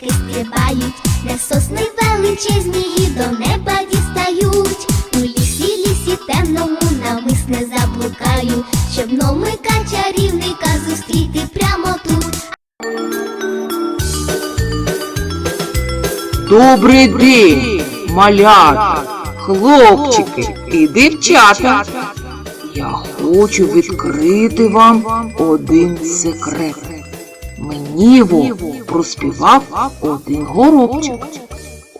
пташки стрибають, де сосни величезні і до неба дістають. У лісі, лісі темному намисне заблукаю, щоб номика чарівника зустріти прямо тут. Добрий день, малята, хлопчики і дівчата. Я хочу відкрити вам один секрет. Мені його проспівав один горобчик.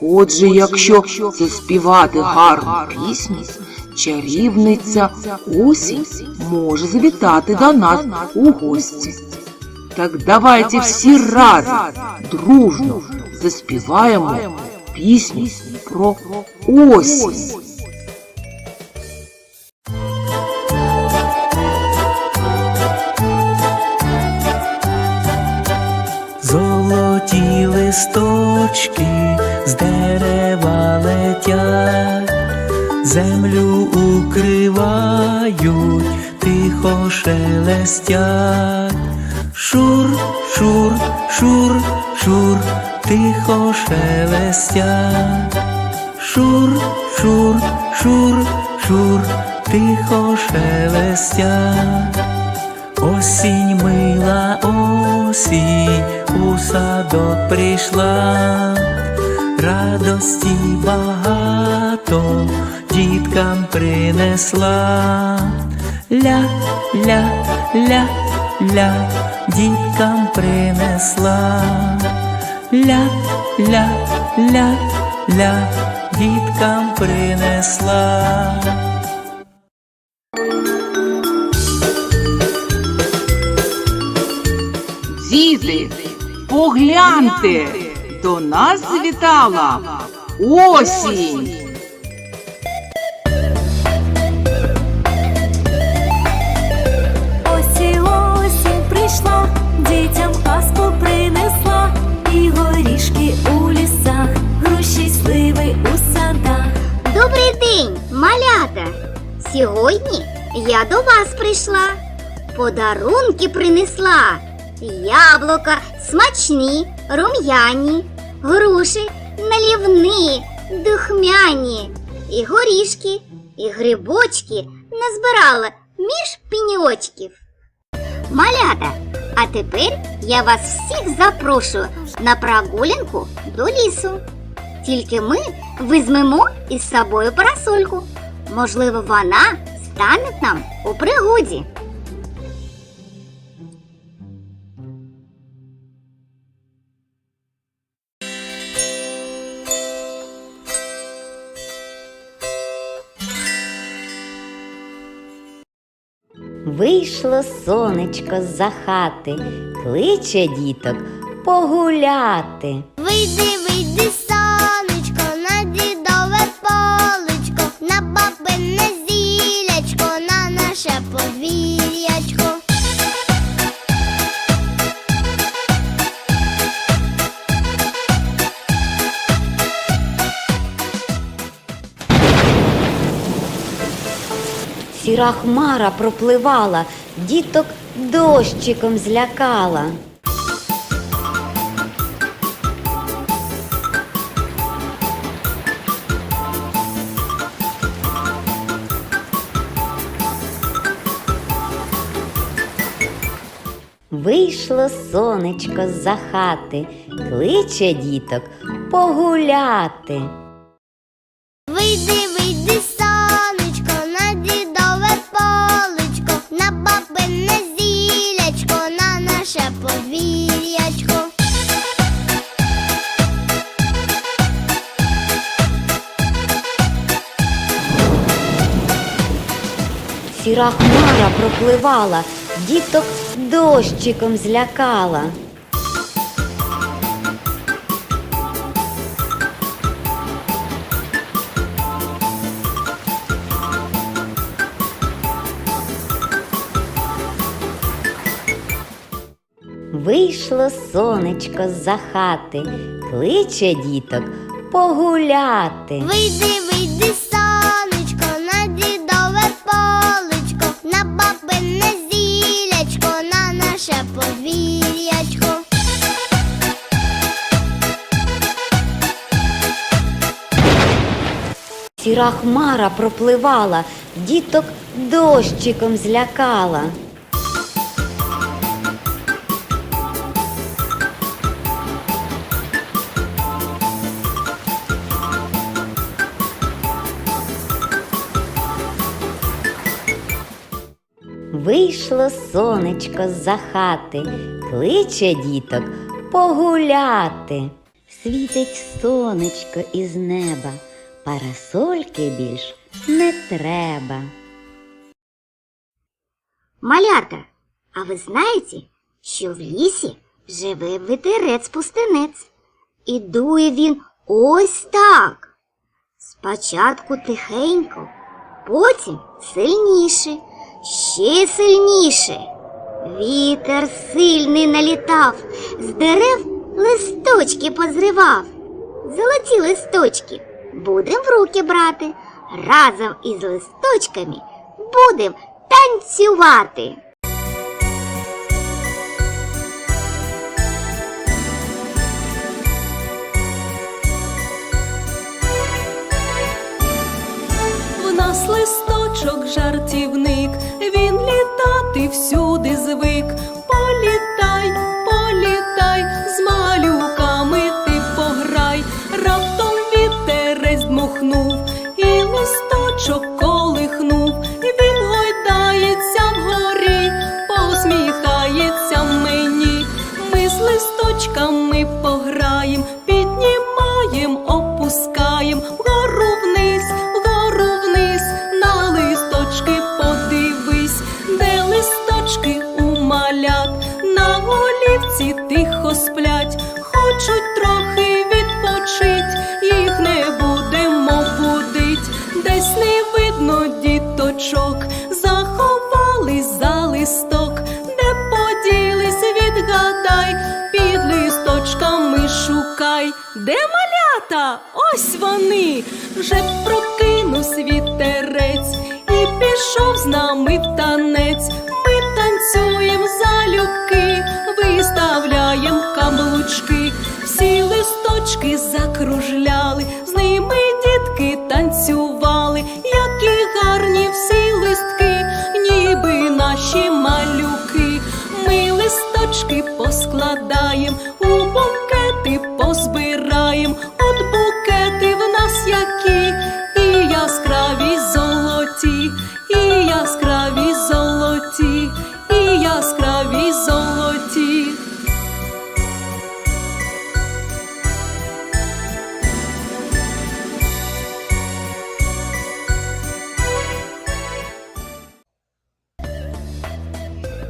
Отже, якщо заспівати гарну пісню, чарівниця осінь може завітати до нас у гості. Так давайте всі разом дружно заспіваємо пісню про осінь. Листочки з дерева летять, землю укривають, тихо шелестять. Шур, шур, шур, шур, тихо шелестять. Шур, шур, шур, шур, тихо шелестять. Осінь мила осінь у садок прийшла, радості багато діткам принесла. Ля, ля, ля, ля, діткам принесла. Ля, ля, ля, ля, діткам принесла. Діти, погляньте, до нас завітала осінь. Ось осінь прийшла, дітям казку принесла, і горішки у лісах, груші сливи у садах. Добрий день, малята! Сьогодні я до вас прийшла. Подарунки принесла. Яблука смачні, рум'яні, груші налівні, духмяні, і горішки, і грибочки назбирала між пеньочків. Малята, а тепер я вас всіх запрошую на прогулянку до лісу. Тільки ми візьмемо із собою парасольку. Можливо, вона стане нам у пригоді. Вийшло сонечко з-за хати, кличе діток погуляти. Вийди, вийди, сонечко, Сіра хмара пропливала, діток дощиком злякала. Вийшло сонечко з-за хати, кличе діток погуляти. Вийди, Сіра хмара пропливала, діток дощиком злякала. Вийшло сонечко з-за хати, кличе діток погуляти. Вийди, вийди, Сіра хмара пропливала, діток дощиком злякала. Вийшло сонечко з-за хати, кличе діток погуляти. Світить сонечко із неба, парасольки більш не треба. Малята, а ви знаєте, що в лісі живе ветерець-пустинець? І дує він ось так. Спочатку тихенько, потім сильніше, ще сильніше. Вітер сильний налітав, з дерев листочки позривав. Золоті листочки будем в руки брати, разом із листочками будем танцювати. В нас листочок жартівник, він літати всюди звик. Політай, діточок, заховались за листок, де поділись, відгадай, під листочками шукай, де малята, ось вони, вже прокинув вітерець і пішов з нами в танець. Ми танцюєм залюбки, виставляєм каблучки, всі листочки закружляли, листочки поскладаєм, у букети позбираєм, от букети в нас які, і яскраві золоті, і яскраві золоті, і яскраві золоті.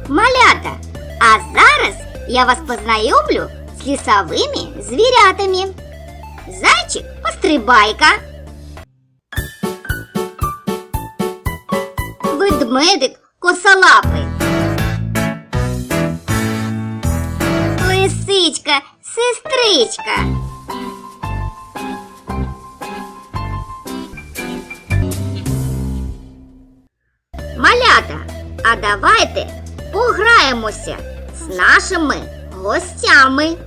Малята, а зараз я вас познайомлю з лісовими звірятами. Зайчик пострибайка. Ведмедик косолапий. Лисичка, сестричка. Малята, а давайте пограємося з нашими гостями.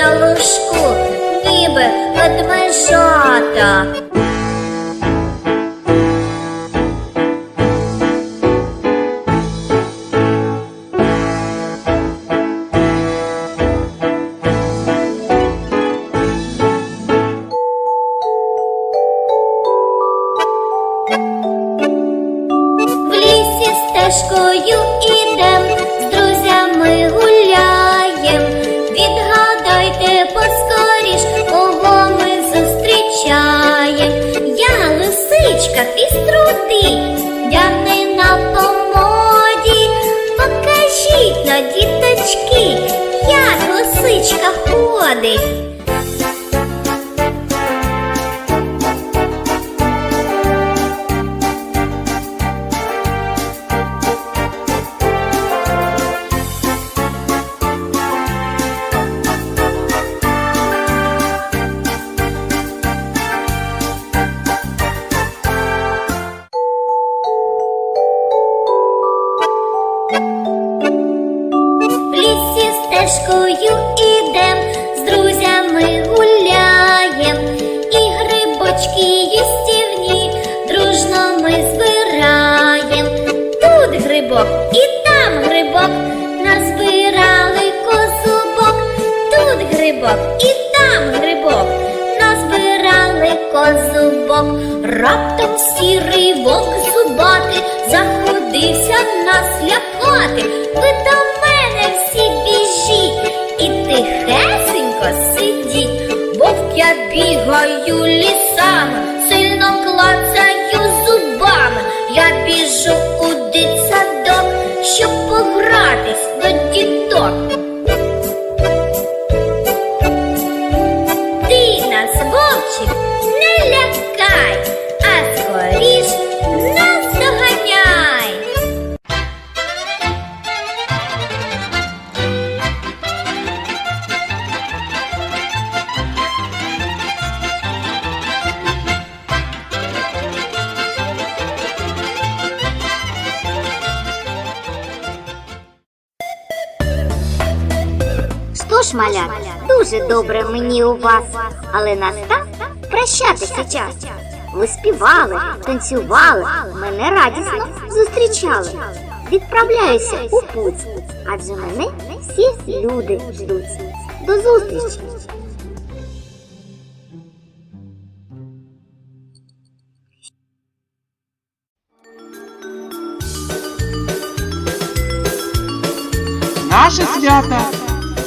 на лужку, ніби ведмежата. В лісі стежкою ідем. Покажіть на діточки, як лисичка ходить. Раптом сірий вовк зубати заходився нас лякати. Ви до мене всі біжіть і тихесенько сидіть, вовк я бігаю лісами, дуже добре мені у вас, але настав прощатися час. Ви співали, танцювали, мене радісно зустрічали. Відправляюся у путь, адже мене всі люди ждуть. До зустрічі! Наше свято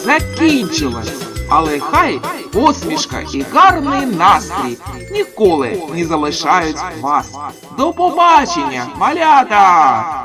закінчилось, але хай посмішка і гарний настрій ніколи не залишають вас. До побачення, малята!